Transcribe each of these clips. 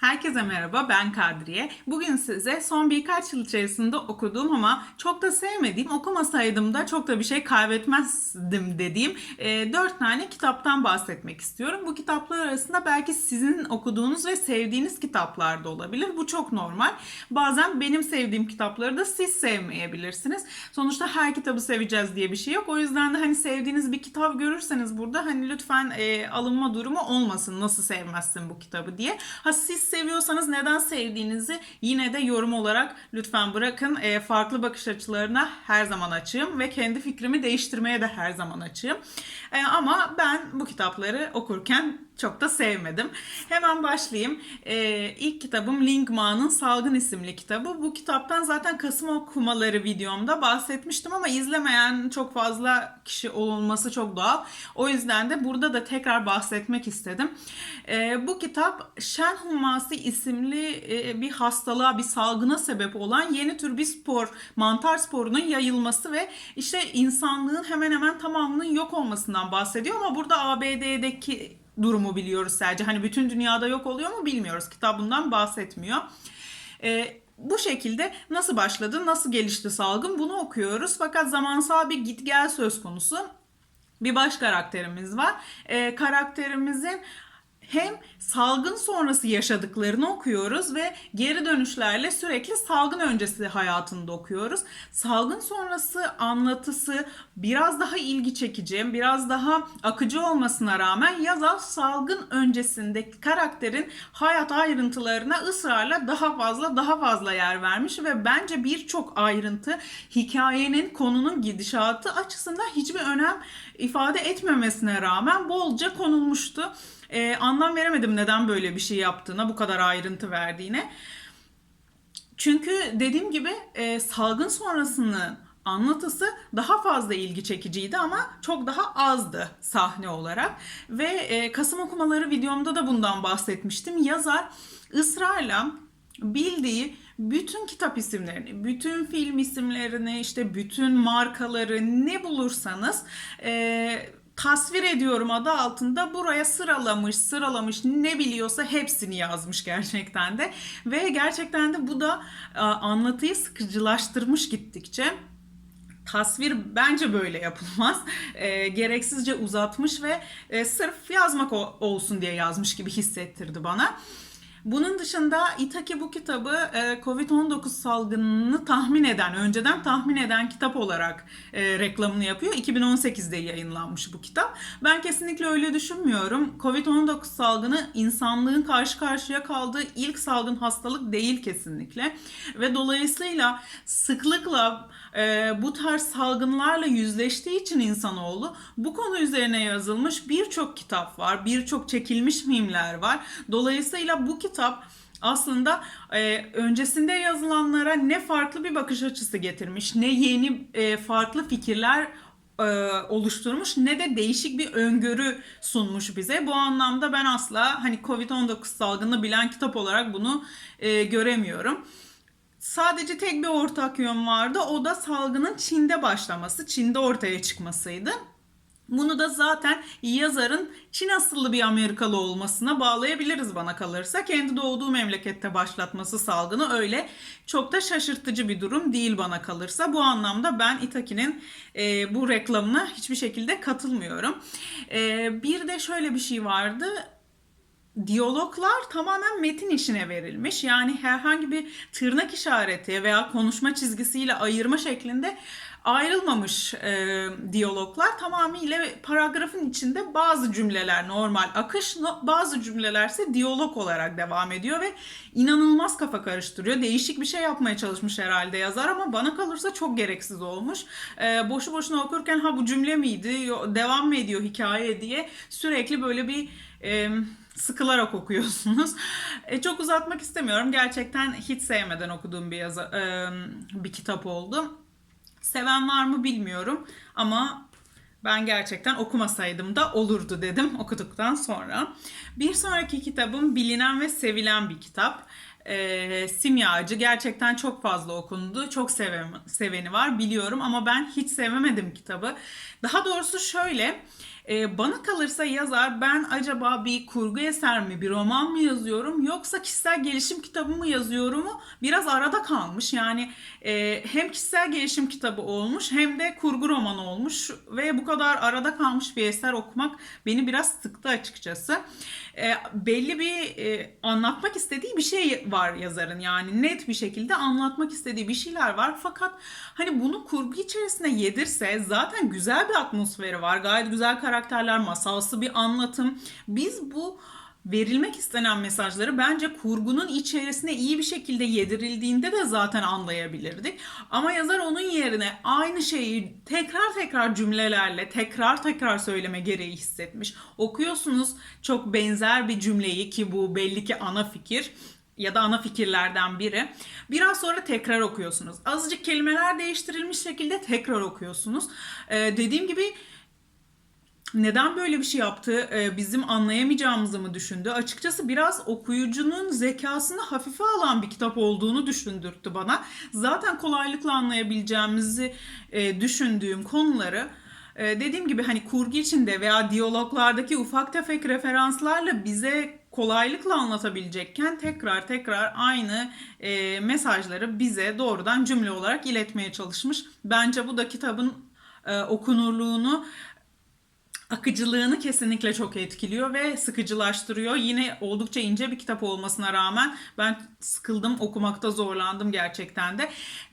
Herkese merhaba, ben Kadriye. Bugün size son birkaç yıl içerisinde okuduğum ama çok da sevmediğim, okumasaydım da çok da bir şey kaybetmezdim dediğim e, 4 tane kitaptan bahsetmek istiyorum. Bu kitaplar arasında belki sizin okuduğunuz ve sevdiğiniz kitaplar da olabilir. Bu çok normal. Bazen benim sevdiğim kitapları da siz sevmeyebilirsiniz. Sonuçta her kitabı seveceğiz diye bir şey yok. O yüzden de hani sevdiğiniz bir kitap görürseniz burada hani lütfen e, alınma durumu olmasın. Nasıl sevmezsin bu kitabı diye. Ha siz seviyorsanız neden sevdiğinizi yine de yorum olarak lütfen bırakın. E, farklı bakış açılarına her zaman açığım ve kendi fikrimi değiştirmeye de her zaman açığım. E, ama ben bu kitapları okurken çok da sevmedim. Hemen başlayayım. E, ilk kitabım Lingman'ın Salgın isimli kitabı. Bu kitaptan zaten Kasım okumaları videomda bahsetmiştim ama izlemeyen çok fazla kişi olması çok doğal. O yüzden de burada da tekrar bahsetmek istedim. E, bu kitap Shen Humasi isimli e, bir hastalığa, bir salgına sebep olan yeni tür bir spor, mantar sporunun yayılması ve işte insanlığın hemen hemen tamamının yok olmasından bahsediyor ama burada ABD'deki durumu biliyoruz sadece. Hani bütün dünyada yok oluyor mu bilmiyoruz. Kitap bundan bahsetmiyor. Ee, bu şekilde nasıl başladı, nasıl gelişti salgın bunu okuyoruz. Fakat zamansal bir git gel söz konusu. Bir baş karakterimiz var. Ee, karakterimizin hem salgın sonrası yaşadıklarını okuyoruz ve geri dönüşlerle sürekli salgın öncesi hayatında okuyoruz. Salgın sonrası anlatısı biraz daha ilgi çekici, biraz daha akıcı olmasına rağmen yazar salgın öncesindeki karakterin hayat ayrıntılarına ısrarla daha fazla daha fazla yer vermiş ve bence birçok ayrıntı hikayenin konunun gidişatı açısından hiçbir önem ifade etmemesine rağmen bolca konulmuştu. Ee, anlam veremedim neden böyle bir şey yaptığına, bu kadar ayrıntı verdiğine. Çünkü dediğim gibi e, salgın sonrasını anlatısı daha fazla ilgi çekiciydi ama çok daha azdı sahne olarak. Ve e, Kasım okumaları videomda da bundan bahsetmiştim. Yazar ısrarla bildiği bütün kitap isimlerini, bütün film isimlerini, işte bütün markaları ne bulursanız e, tasvir ediyorum adı altında buraya sıralamış, sıralamış ne biliyorsa hepsini yazmış gerçekten de. Ve gerçekten de bu da e, anlatıyı sıkıcılaştırmış gittikçe tasvir bence böyle yapılmaz. E, gereksizce uzatmış ve e, sırf yazmak o- olsun diye yazmış gibi hissettirdi bana. Bunun dışında Itaki bu kitabı e, Covid-19 salgınını tahmin eden, önceden tahmin eden kitap olarak e, reklamını yapıyor. 2018'de yayınlanmış bu kitap. Ben kesinlikle öyle düşünmüyorum. Covid-19 salgını insanlığın karşı karşıya kaldığı ilk salgın hastalık değil kesinlikle. Ve dolayısıyla sıklıkla e, bu tarz salgınlarla yüzleştiği için insanoğlu bu konu üzerine yazılmış birçok kitap var, birçok çekilmiş filmler var. Dolayısıyla bu kitap aslında e, öncesinde yazılanlara ne farklı bir bakış açısı getirmiş, ne yeni e, farklı fikirler e, oluşturmuş ne de değişik bir öngörü sunmuş bize. Bu anlamda ben asla hani Covid-19 salgını bilen kitap olarak bunu e, göremiyorum. Sadece tek bir ortak yön vardı. O da salgının Çin'de başlaması, Çin'de ortaya çıkmasıydı. Bunu da zaten yazarın Çin asıllı bir Amerikalı olmasına bağlayabiliriz bana kalırsa. Kendi doğduğu memlekette başlatması salgını öyle çok da şaşırtıcı bir durum değil bana kalırsa. Bu anlamda ben Itaki'nin e, bu reklamına hiçbir şekilde katılmıyorum. E, bir de şöyle bir şey vardı diyaloglar tamamen metin işine verilmiş. Yani herhangi bir tırnak işareti veya konuşma çizgisiyle ayırma şeklinde ayrılmamış e, diyaloglar tamamıyla paragrafın içinde bazı cümleler normal akış bazı cümlelerse diyalog olarak devam ediyor ve inanılmaz kafa karıştırıyor. Değişik bir şey yapmaya çalışmış herhalde yazar ama bana kalırsa çok gereksiz olmuş. E, boşu boşuna okurken ha bu cümle miydi devam mı ediyor hikaye diye sürekli böyle bir e, sıkılarak okuyorsunuz. E, çok uzatmak istemiyorum. Gerçekten hiç sevmeden okuduğum bir yazı, e, bir kitap oldu. Seven var mı bilmiyorum ama ben gerçekten okumasaydım da olurdu dedim okuduktan sonra. Bir sonraki kitabım bilinen ve sevilen bir kitap. Ee, Simyacı gerçekten çok fazla okundu. Çok seven, seveni var biliyorum ama ben hiç sevemedim kitabı. Daha doğrusu şöyle Ee, bana kalırsa yazar ben acaba bir kurgu eser mi, bir roman mı yazıyorum yoksa kişisel gelişim kitabı mı yazıyorum mu biraz arada kalmış. Yani e, hem kişisel gelişim kitabı olmuş hem de kurgu romanı olmuş ve bu kadar arada kalmış bir eser okumak beni biraz sıktı açıkçası. E, belli bir e, anlatmak istediği bir şey var yazarın yani net bir şekilde anlatmak istediği bir şeyler var fakat hani bunu kurgu içerisine yedirse zaten güzel bir atmosferi var gayet güzel karakterler masalsı bir anlatım biz bu verilmek istenen mesajları bence kurgunun içerisine iyi bir şekilde yedirildiğinde de zaten anlayabilirdik. Ama yazar onun yerine aynı şeyi tekrar tekrar cümlelerle tekrar tekrar söyleme gereği hissetmiş. Okuyorsunuz çok benzer bir cümleyi ki bu belli ki ana fikir ya da ana fikirlerden biri. Biraz sonra tekrar okuyorsunuz. Azıcık kelimeler değiştirilmiş şekilde tekrar okuyorsunuz. Ee, dediğim gibi neden böyle bir şey yaptı e, bizim anlayamayacağımızı mı düşündü? Açıkçası biraz okuyucunun zekasını hafife alan bir kitap olduğunu düşündürttü bana. Zaten kolaylıkla anlayabileceğimizi e, düşündüğüm konuları e, dediğim gibi hani kurgu içinde veya diyaloglardaki ufak tefek referanslarla bize kolaylıkla anlatabilecekken tekrar tekrar aynı e, mesajları bize doğrudan cümle olarak iletmeye çalışmış. Bence bu da kitabın e, okunurluğunu akıcılığını kesinlikle çok etkiliyor ve sıkıcılaştırıyor. Yine oldukça ince bir kitap olmasına rağmen ben sıkıldım, okumakta zorlandım gerçekten de.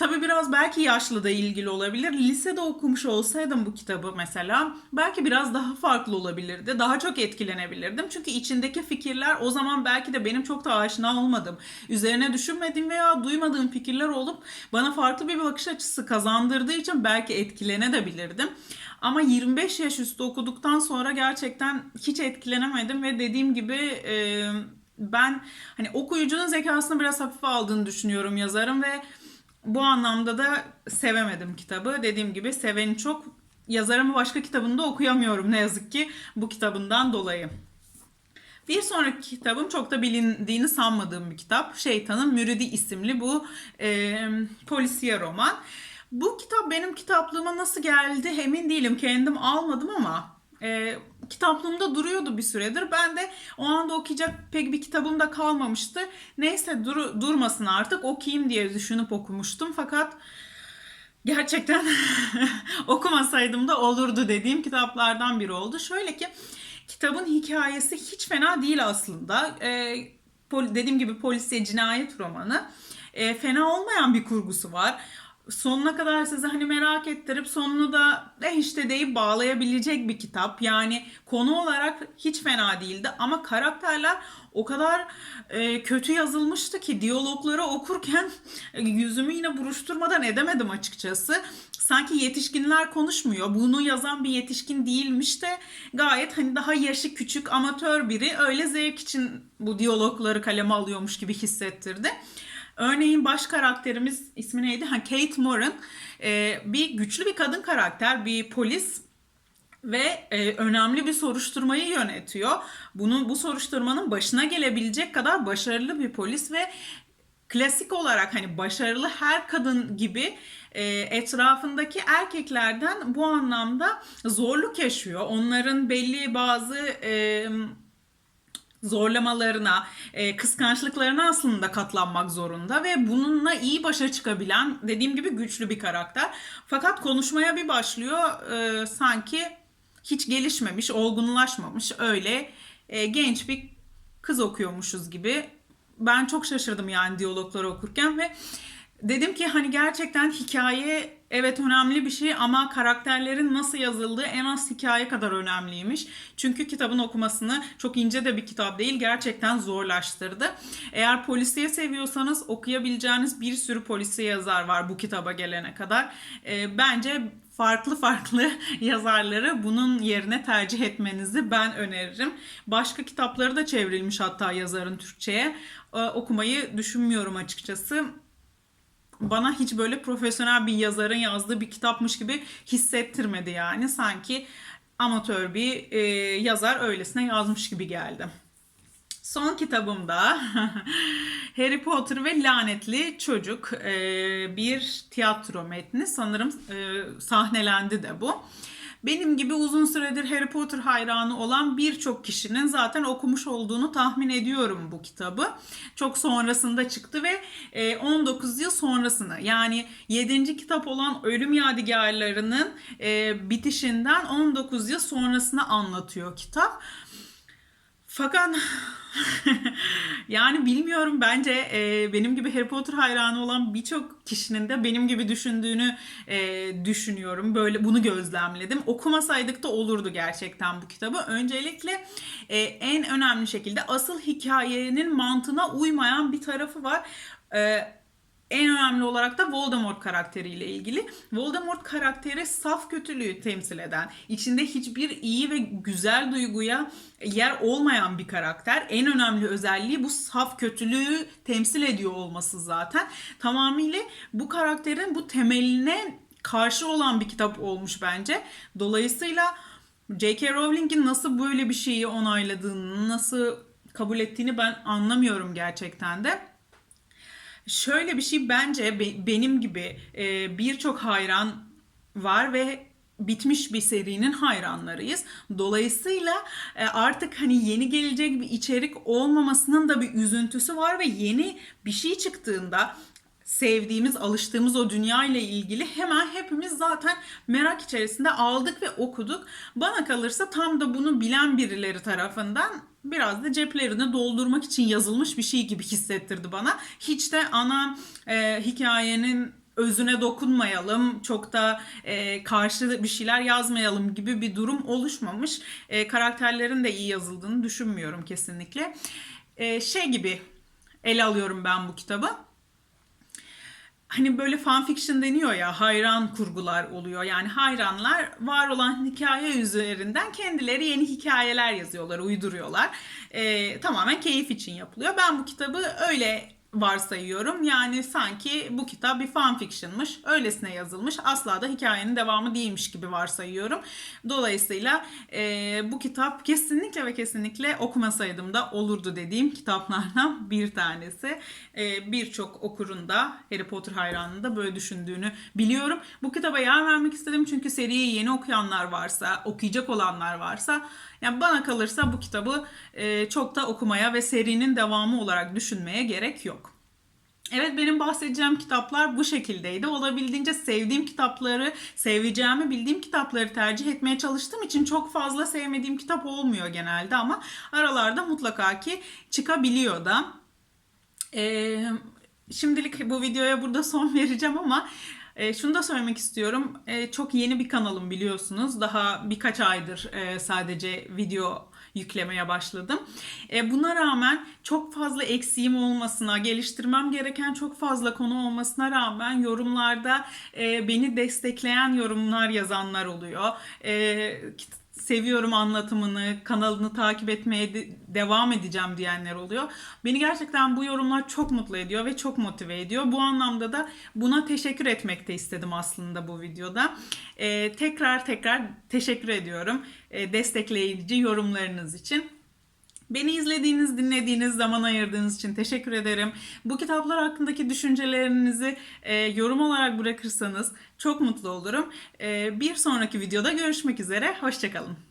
Tabii biraz belki yaşlı da ilgili olabilir. Lisede okumuş olsaydım bu kitabı mesela belki biraz daha farklı olabilirdi. Daha çok etkilenebilirdim. Çünkü içindeki fikirler o zaman belki de benim çok da aşina olmadım. Üzerine düşünmediğim veya duymadığım fikirler olup bana farklı bir bakış açısı kazandırdığı için belki etkilenebilirdim. Ama 25 yaş üstü okuduktan sonra gerçekten hiç etkilenemedim ve dediğim gibi ben hani okuyucunun zekasını biraz hafife aldığını düşünüyorum yazarım ve bu anlamda da sevemedim kitabı. Dediğim gibi seveni çok yazarımı başka kitabında okuyamıyorum ne yazık ki bu kitabından dolayı. Bir sonraki kitabım çok da bilindiğini sanmadığım bir kitap. Şeytanın Müridi isimli bu e, polisiye roman. Bu kitap benim kitaplığıma nasıl geldi emin değilim. Kendim almadım ama e, kitaplığımda duruyordu bir süredir. Ben de o anda okuyacak pek bir kitabım da kalmamıştı. Neyse dur, durmasın artık okuyayım diye düşünüp okumuştum. Fakat gerçekten okumasaydım da olurdu dediğim kitaplardan biri oldu. Şöyle ki kitabın hikayesi hiç fena değil aslında. E, pol, dediğim gibi polisiye cinayet romanı. E, fena olmayan bir kurgusu var sonuna kadar sizi hani merak ettirip sonunu da eh işte deyip bağlayabilecek bir kitap. Yani konu olarak hiç fena değildi ama karakterler o kadar e, kötü yazılmıştı ki diyalogları okurken e, yüzümü yine buruşturmadan edemedim açıkçası. Sanki yetişkinler konuşmuyor. Bunu yazan bir yetişkin değilmiş de gayet hani daha yaşı küçük amatör biri öyle zevk için bu diyalogları kaleme alıyormuş gibi hissettirdi. Örneğin baş karakterimiz ismi neydi? Ha, Kate Moran. Ee, bir güçlü bir kadın karakter, bir polis ve e, önemli bir soruşturmayı yönetiyor. Bunun bu soruşturmanın başına gelebilecek kadar başarılı bir polis ve klasik olarak hani başarılı her kadın gibi e, etrafındaki erkeklerden bu anlamda zorluk yaşıyor. Onların belli bazı e, zorlamalarına, e, kıskançlıklarına aslında katlanmak zorunda ve bununla iyi başa çıkabilen dediğim gibi güçlü bir karakter. Fakat konuşmaya bir başlıyor e, sanki hiç gelişmemiş, olgunlaşmamış öyle e, genç bir kız okuyormuşuz gibi. Ben çok şaşırdım yani diyalogları okurken ve dedim ki hani gerçekten hikaye evet önemli bir şey ama karakterlerin nasıl yazıldığı en az hikaye kadar önemliymiş. Çünkü kitabın okumasını çok ince de bir kitap değil gerçekten zorlaştırdı. Eğer polisiye seviyorsanız okuyabileceğiniz bir sürü polisiye yazar var bu kitaba gelene kadar. E, bence farklı farklı yazarları bunun yerine tercih etmenizi ben öneririm. Başka kitapları da çevrilmiş hatta yazarın Türkçe'ye. E, okumayı düşünmüyorum açıkçası bana hiç böyle profesyonel bir yazarın yazdığı bir kitapmış gibi hissettirmedi yani. Sanki amatör bir e, yazar öylesine yazmış gibi geldi. Son kitabımda Harry Potter ve Lanetli Çocuk e, bir tiyatro metni sanırım e, sahnelendi de bu. benim gibi uzun süredir Harry Potter hayranı olan birçok kişinin zaten okumuş olduğunu tahmin ediyorum bu kitabı. Çok sonrasında çıktı ve e, 19 yıl sonrasını yani 7. kitap olan Ölüm Yadigarları'nın e, bitişinden 19 yıl sonrasını anlatıyor kitap. Fakat yani bilmiyorum bence e, benim gibi Harry Potter hayranı olan birçok kişinin de benim gibi düşündüğünü e, düşünüyorum. Böyle bunu gözlemledim. Okumasaydık da olurdu gerçekten bu kitabı. Öncelikle e, en önemli şekilde asıl hikayenin mantığına uymayan bir tarafı var. E, en önemli olarak da Voldemort karakteriyle ilgili. Voldemort karakteri saf kötülüğü temsil eden, içinde hiçbir iyi ve güzel duyguya yer olmayan bir karakter. En önemli özelliği bu saf kötülüğü temsil ediyor olması zaten. Tamamıyla bu karakterin bu temeline karşı olan bir kitap olmuş bence. Dolayısıyla J.K. Rowling'in nasıl böyle bir şeyi onayladığını, nasıl kabul ettiğini ben anlamıyorum gerçekten de. Şöyle bir şey bence be- benim gibi e, birçok hayran var ve bitmiş bir serinin hayranlarıyız. Dolayısıyla e, artık hani yeni gelecek bir içerik olmamasının da bir üzüntüsü var ve yeni bir şey çıktığında sevdiğimiz, alıştığımız o dünya ile ilgili hemen hepimiz zaten merak içerisinde aldık ve okuduk. Bana kalırsa tam da bunu bilen birileri tarafından biraz da ceplerini doldurmak için yazılmış bir şey gibi hissettirdi bana. Hiç de ana e, hikayenin özüne dokunmayalım, çok da e, karşı bir şeyler yazmayalım gibi bir durum oluşmamış. E, karakterlerin de iyi yazıldığını düşünmüyorum kesinlikle. E, şey gibi ele alıyorum ben bu kitabı hani böyle fanfiction deniyor ya hayran kurgular oluyor. Yani hayranlar var olan hikaye üzerinden kendileri yeni hikayeler yazıyorlar, uyduruyorlar. Ee, tamamen keyif için yapılıyor. Ben bu kitabı öyle varsayıyorum. Yani sanki bu kitap bir fanfiction'mış. Öylesine yazılmış. Asla da hikayenin devamı değilmiş gibi varsayıyorum. Dolayısıyla e, bu kitap kesinlikle ve kesinlikle okumasaydım da olurdu dediğim kitaplardan bir tanesi. E, Birçok okurun da Harry Potter hayranının da böyle düşündüğünü biliyorum. Bu kitaba yer vermek istedim çünkü seriyi yeni okuyanlar varsa, okuyacak olanlar varsa yani bana kalırsa bu kitabı e, çok da okumaya ve serinin devamı olarak düşünmeye gerek yok. Evet benim bahsedeceğim kitaplar bu şekildeydi. Olabildiğince sevdiğim kitapları, seveceğimi bildiğim kitapları tercih etmeye çalıştığım için çok fazla sevmediğim kitap olmuyor genelde ama aralarda mutlaka ki çıkabiliyor da. Ee, şimdilik bu videoya burada son vereceğim ama e, şunu da söylemek istiyorum. E, çok yeni bir kanalım biliyorsunuz. Daha birkaç aydır e, sadece video yüklemeye başladım. E, buna rağmen çok fazla eksiğim olmasına, geliştirmem gereken çok fazla konu olmasına rağmen yorumlarda e, beni destekleyen yorumlar yazanlar oluyor. E, seviyorum anlatımını, kanalını takip etmeye de- devam edeceğim diyenler oluyor. Beni gerçekten bu yorumlar çok mutlu ediyor ve çok motive ediyor. Bu anlamda da buna teşekkür etmek de istedim aslında bu videoda. Ee, tekrar tekrar teşekkür ediyorum ee, destekleyici yorumlarınız için. Beni izlediğiniz, dinlediğiniz, zaman ayırdığınız için teşekkür ederim. Bu kitaplar hakkındaki düşüncelerinizi e, yorum olarak bırakırsanız çok mutlu olurum. E, bir sonraki videoda görüşmek üzere. Hoşçakalın.